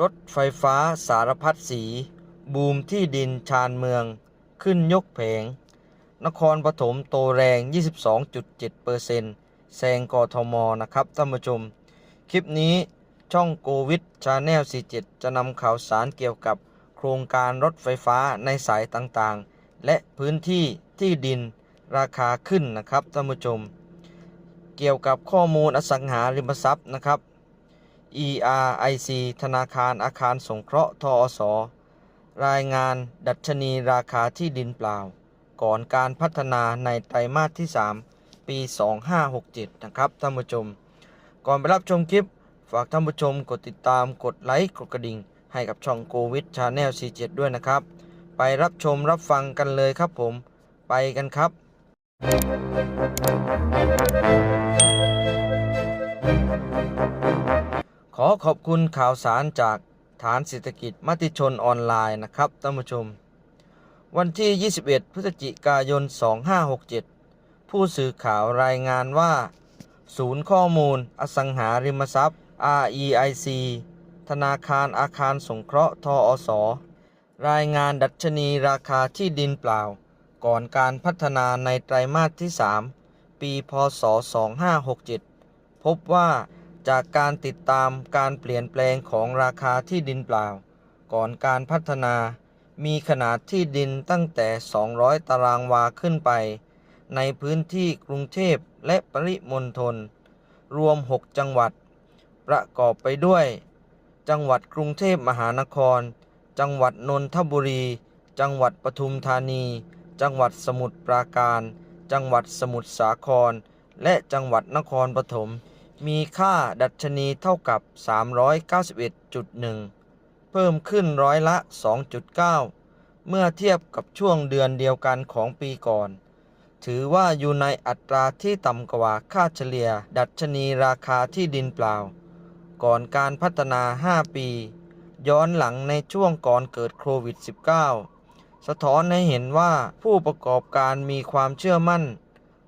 รถไฟฟ้าสารพัดสี บูมที่ดินชานเมือง ขึ้นยกแผง นครปฐมโตแรง 22.7%แซงกทมนะครับท่านผู้ชม คลิปนี้ช่องโกวิดชาแนล47 จะนำข่าวสารเกี่ยวกับโครงการรถไฟฟ้าในสายต่างๆ และพื้นที่ที่ดินราคาขึ้นนะครับท่านผู้ชม เกี่ยวกับข้อมูลอสังหาริมทรัพย์นะครับ ERIC ธนาคารอาคารสงเคราะห์ทอสรายงานดัชนีราคาที่ดินเปล่า ก่อนการพัฒนาในไตรมาสที่ 3 ปี 2567 นะครับท่านผู้ชม ก่อนไปรับชมคลิป ฝากท่านผู้ชมกดติดตามกดไลค์กดกระดิ่ง ให้กับช่องโกวิดชาแนล47 ด้วยนะครับ ไปรับชมรับฟังกันเลยครับผม ไปกันครับ อขอบคุณข่าวสารจากฐานเศรษฐกิจมติชนออนไลน์นะครับท่านผู้ชม วันที่ 21 พฤศจิกายน 2567 ผู้สื่อข่าวรายงานว่า ศูนย์ข้อมูลอสังหาริมทรัพย์ REIC ธนาคารอาคารสงเคราะห์ทอสรายงานดัชนีราคาที่ดินเปล่า ก่อนการพัฒนาในไตรมาสที่ 3 ปี พศ 2567 พบว่า จากการติดตามการเปลี่ยนแปลงของราคาที่ดินเปล่า ก่อนการพัฒนา มีขนาดที่ดินตั้งแต่ 200 ตารางวาขึ้นไป ในพื้นที่กรุงเทพและปริมณฑลรวม 6 จังหวัด ประกอบไปด้วย จังหวัดกรุงเทพมหานคร จังหวัดนนทบุรี จังหวัดปทุมธานี จังหวัดสมุทรปราการ จังหวัดสมุทรสาคร และจังหวัดนครปฐม มีค่าดัชนีเท่ากับ 391.1 เพิ่มขึ้นร้อยละ 2.9 เมื่อเทียบกับช่วงเดือนเดียวกันของปีก่อน ถือว่าอยู่ในอัตราที่ต่ำกว่าค่าเฉลี่ย ดัชนีราคาที่ดินเปล่า ก่อนการพัฒนา 5 ปี ย้อนหลังในช่วงก่อนเกิดโควิด -19 สะท้อนให้เห็นว่าผู้ประกอบการมีความเชื่อมั่น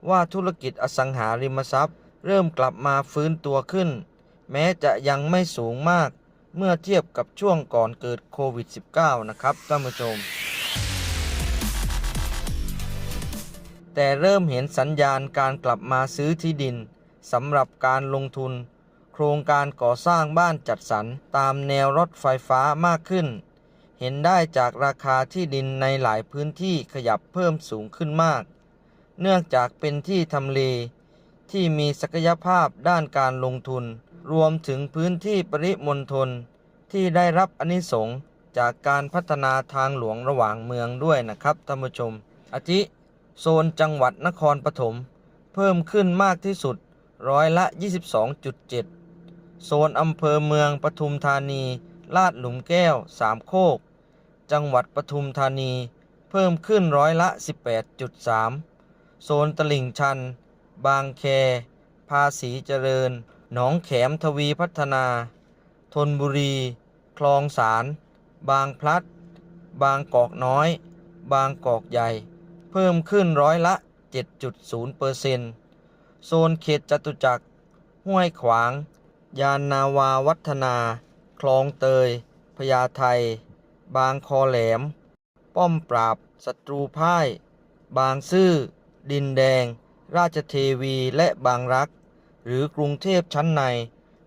ว่าธุรกิจอสังหาริมทรัพย์ เริ่มกลับมาฟื้นตัวขึ้น แม้จะยังไม่สูงมากเมื่อเทียบกับช่วงก่อนเกิดโควิด -19 นะครับท่านผู้ชม แต่เริ่มเห็นสัญญาณการกลับมาซื้อที่ดินสำหรับการลงทุน โครงการก่อสร้างบ้านจัดสรรตามแนวรถไฟฟ้ามากขึ้น เห็นได้จากราคาที่ดินในหลายพื้นที่ขยับเพิ่มสูงขึ้นมาก เนื่องจากเป็นที่ทำเล ที่มีศักยภาพด้านการลงทุน รวมถึงพื้นที่ปริมณฑลที่ได้รับอนิสงจากการพัฒนาทางหลวงระหว่างเมืองด้วยนะครับท่านผู้ชม อาทิ โซนจังหวัดนครปฐมเพิ่มขึ้นมากที่สุดร้อยละ 22.7 โซนอำเภอเมืองปทุมธานี ลาดหลุมแก้ว สามโคก จังหวัดปทุมธานี เพิ่มขึ้นร้อยละ 18.3 โซนตลิ่งชัน บางแค ภาษีเจริญ หนองแขมทวีพัฒนาทนบุรี คลองสาร บางพลัด บางกอกน้อย บางกอกใหญ่ เพิ่มขึ้นร้อยละ 7.0%เปอร์เซ็นต์โซนเขตจตุจักร ห้วยขวาง ยานนาวาวัฒนา คลองเตย พญาไท บางคอแหลม ป้อมปราบศัตรูพ่าย บางซื่อ ดินแดง ราชเทวีและบางรัก หรือกรุงเทพชั้นใน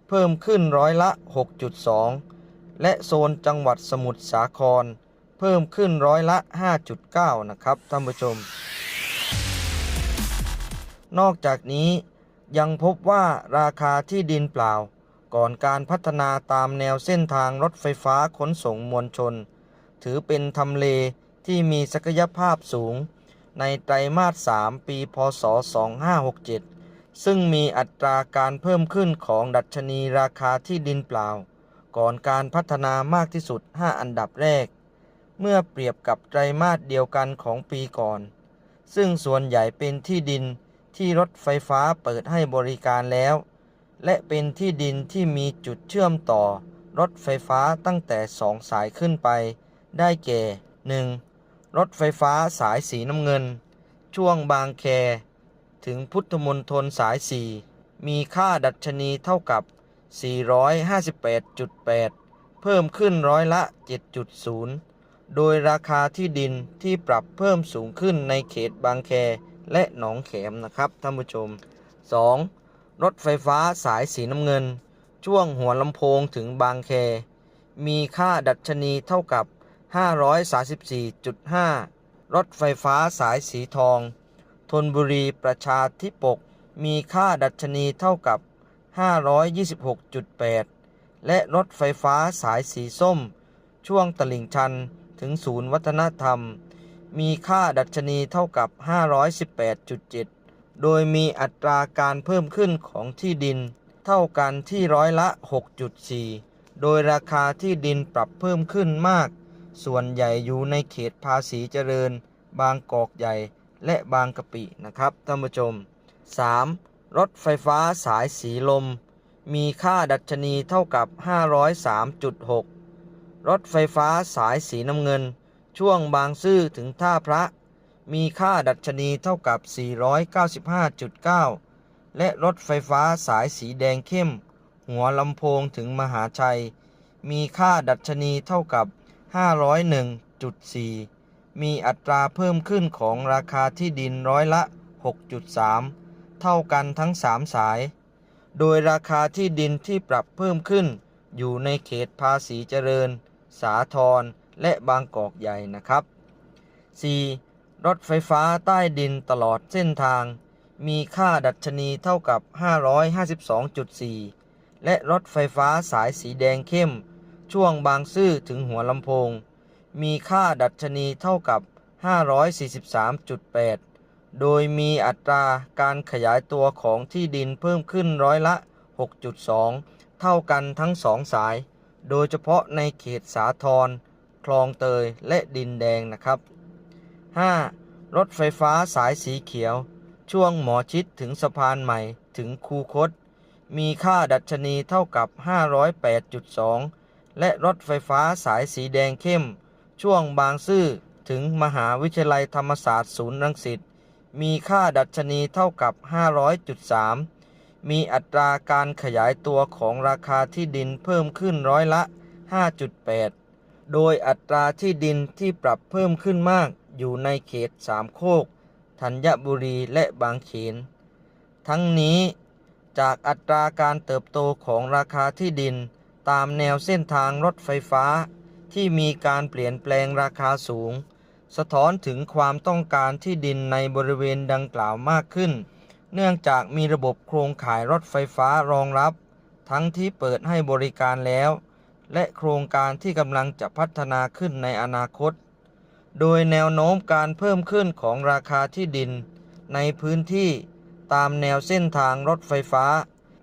เพิ่มขึ้นร้อยละ 6.2 และโซนจังหวัดสมุทรสาคร เพิ่มขึ้นร้อยละ 5.9 นะครับท่านผู้ชม นอกจากนี้ยังพบว่าราคาที่ดินเปล่า ก่อนการพัฒนาตามแนวเส้นทางรถไฟฟ้าขนส่งมวลชน ถือเป็นทำเลที่มีศักยภาพสูง ในไตรมาส 3 ปี พศ 2567 ซึ่งมีอัตราการเพิ่มขึ้นของดัชนีราคาที่ดินเปล่า ก่อนการพัฒนามากที่สุด 5 อันดับแรก เมื่อเปรียบกับไตรมาสเดียวกันของปีก่อน ซึ่งส่วนใหญ่เป็นที่ดินที่รถไฟฟ้าเปิดให้บริการแล้ว และเป็นที่ดินที่มีจุดเชื่อมต่อรถไฟฟ้าตั้งแต่สองสายขึ้นไป ได้แก่ 1. รถไฟฟ้าสายสีน้ำเงิน ช่วงบางแค ถึงพุทธมณฑลสาย 4 มีค่าดัชนีเท่ากับ 458.8 เพิ่มขึ้นร้อยละ 7.0 โดยราคาที่ดินที่ปรับเพิ่มสูงขึ้นในเขตบางแคและหนองแขมนะครับท่านผู้ชม 2. รถไฟฟ้าสายสีน้ำเงิน ช่วงหัวลำโพงถึงบางแค มีค่าดัชนีเท่ากับ 534.5 รถไฟฟ้าสายสีทองธนบุรีประชาธิปก มีค่าดัชนีเท่ากับ 526.8 และรถไฟฟ้าสายสีส้ม ช่วงตลิ่งชันถึงศูนย์วัฒนธรรม มีค่าดัชนีเท่ากับ 518.7 โดยมีอัตราการเพิ่มขึ้นของที่ดิน เท่ากันที่ร้อยละ 6.4 โดยราคาที่ดินปรับเพิ่มขึ้นมาก ส่วนใหญ่อยู่ในเขตภาษีเจริญ บางกอกใหญ่ และบางกะปินะครับท่านผู้ชม 3. รถไฟฟ้าสายสีลม มีค่าดัชนีเท่ากับ 503.6 รถไฟฟ้าสายสีน้ำเงิน ช่วงบางซื่อถึงท่าพระ มีค่าดัชนีเท่ากับ 495.9 และรถไฟฟ้าสายสีแดงเข้ม หัวลำโพงถึงมหาชัย มีค่าดัชนีเท่ากับ 501.4 มีอัตราเพิ่มขึ้นของราคาที่ดินร้อยละ 6.3 เท่ากันทั้ง 3 สาย โดยราคาที่ดินที่ปรับเพิ่มขึ้น อยู่ในเขตภาษีเจริญ สาทรและบางกอกใหญ่นะครับ 4. รถไฟฟ้าใต้ดินตลอดเส้นทาง มีค่าดัชนีเท่ากับ 552.4 และรถไฟฟ้าสายสีแดงเข้ม ช่วงบางซื่อถึงหัวลำโพง มีค่าดัชนีเท่ากับ 543.8 โดยมีอัตราการขยายตัวของที่ดินเพิ่มขึ้นร้อยละ 6.2 เท่ากันทั้งสองสาย โดยเฉพาะในเขตสาทรคลองเตยและดินแดงนะครับ 5. รถไฟฟ้าสายสีเขียว ช่วงหมอชิดถึงสะพานใหม่ถึงคูคต มีค่าดัชนีเท่ากับ 508.2 และรถไฟฟ้าสายสีแดงเข้ม ช่วงบางซื่อถึงมหาวิทยาลัยธรรมศาสตร์ศูนย์รังสิตมีค่าดัชนีเท่ากับ 500.3 มีอัตราการขยายตัวของราคาที่ดินเพิ่มขึ้นร้อยละ 5.8 โดยอัตราที่ดินที่ปรับเพิ่มขึ้นมากอยู่ในเขตสามโคก ธัญบุรีและบางเขน ทั้งนี้จากอัตราการเติบโตของราคาที่ดิน ตามแนวเส้นทางรถไฟฟ้า ที่มีการเปลี่ยนแปลงราคาสูง สะท้อนถึงความต้องการที่ดินในบริเวณดังกล่าวมากขึ้น เนื่องจากมีระบบโครงข่ายรถไฟฟ้ารองรับ ทั้งที่เปิดให้บริการแล้ว และโครงการที่กำลังจะพัฒนาขึ้นในอนาคต โดยแนวโน้มการเพิ่มขึ้นของราคาที่ดิน ในพื้นที่ตามแนวเส้นทางรถไฟฟ้า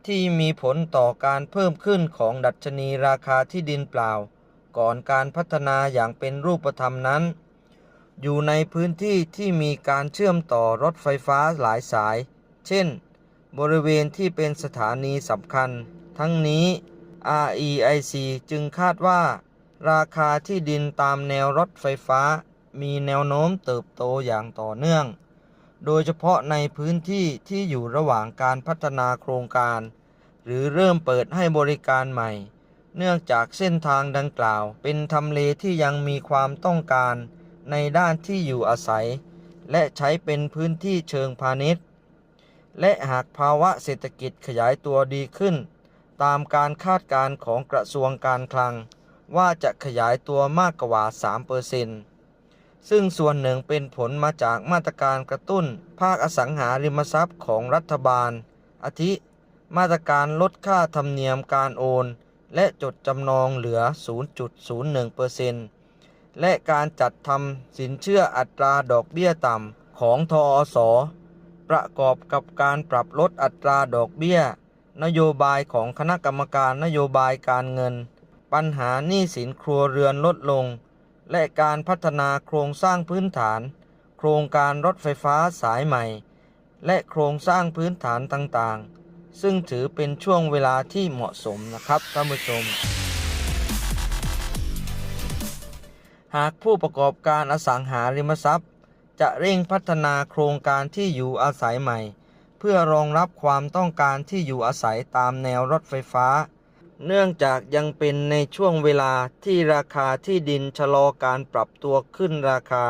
ที่มีผลต่อการเพิ่มขึ้นของดัชนีราคาที่ดินเปล่า ก่อนการพัฒนาอย่างเป็นรูปธรรมนั้น อยู่ในพื้นที่ที่มีการเชื่อมต่อรถไฟฟ้าหลายสาย เช่น บริเวณที่เป็นสถานีสำคัญ ทั้งนี้ REIC จึงคาดว่า ราคาที่ดินตามแนวรถไฟฟ้า มีแนวโน้มเติบโตอย่างต่อเนื่อง โดยเฉพาะในพื้นที่ที่อยู่ระหว่างการพัฒนาโครงการ หรือเริ่มเปิดให้บริการใหม่ เนื่องจากเส้นทางดังกล่าว เป็นทำเลที่ยังมีความต้องการในด้านที่อยู่อาศัย และใช้เป็นพื้นที่เชิงพาณิชย์ และหากภาวะเศรษฐกิจขยายตัวดีขึ้น ตามการคาดการณ์ของกระทรวงการคลัง ว่าจะขยายตัวมากกว่า3%ซึ่งส่วนหนึ่งเป็นผลมาจากมาตรการกระตุ้น ภาคอสังหาริมทรัพย์ของรัฐบาล อาทิ มาตรการลดค่าธรรมเนียมการโอน และจดจำนองเหลือ 0.01%และการจัดทำสินเชื่ออัตราดอกเบี้ยต่ำของทอสประกอบกับการปรับลดอัตราดอกเบี้ย นโยบายของคณะกรรมการนโยบายการเงิน ปัญหาหนี้สินครัวเรือนลดลง และการพัฒนาโครงสร้างพื้นฐาน โครงการรถไฟฟ้าสายใหม่ และโครงสร้างพื้นฐานต่างๆ ซึ่งถือเป็นช่วงเวลาที่เหมาะสมนะครับท่านผู้ชม หากผู้ประกอบการอสังหาริมทรัพย์ จะเร่งพัฒนาโครงการที่อยู่อาศัยใหม่ เพื่อรองรับความต้องการที่อยู่อาศัยตามแนวรถไฟฟ้า เนื่องจากยังเป็นในช่วงเวลาที่ราคาที่ดินชะลอการปรับตัวขึ้นราคา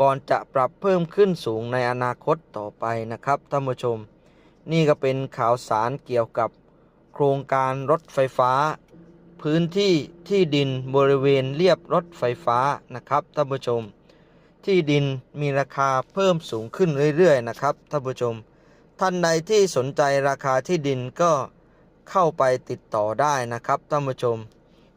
ก่อนจะปรับเพิ่มขึ้นสูงในอนาคตต่อไปนะครับท่านผู้ชม นี่ก็เป็นข่าวสารเกี่ยวกับโครงการรถไฟฟ้า พื้นที่ที่ดินบริเวณเรียบรถไฟฟ้านะครับท่านผู้ชม ที่ดินมีราคาเพิ่มสูงขึ้นเรื่อยๆนะครับท่านผู้ชม ท่านใดที่สนใจราคาที่ดินก็เข้าไปติดต่อได้นะครับท่านผู้ชม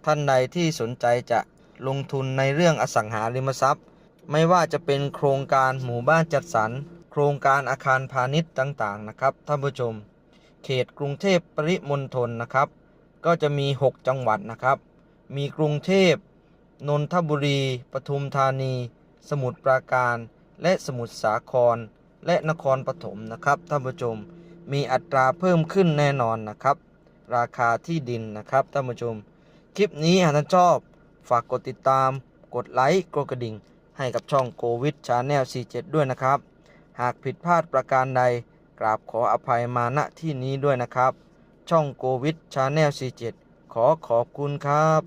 ท่านใดที่สนใจจะลงทุนในเรื่องอสังหาริมทรัพย์ ไม่ว่าจะเป็นโครงการหมู่บ้านจัดสรร โครงการอาคารพาณิชย์ต่าง ๆ นะครับท่านผู้ชม เขตกรุงเทพปริมณฑลนะครับ ก็จะมี 6 จังหวัดนะครับ มีกรุงเทพนนทบุรีปทุมธานี สมุทรปราการ และสมุทรสาคร และนครปฐมนะครับท่านผู้ชม มีอัตราเพิ่มขึ้นแน่นอนนะครับ ราคาที่ดินนะครับท่านผู้ชม คลิปนี้หากท่านชอบฝากกดติดตาม กดไลค์กดกระดิ่ง ให้กับช่องโควิดชาแนล47 ด้วยนะครับ หากผิดพลาดประการใด กราบขออภัยมาณที่นี้ด้วยนะครับ ช่องโควิดชาแนล47ขอขอบคุณครับ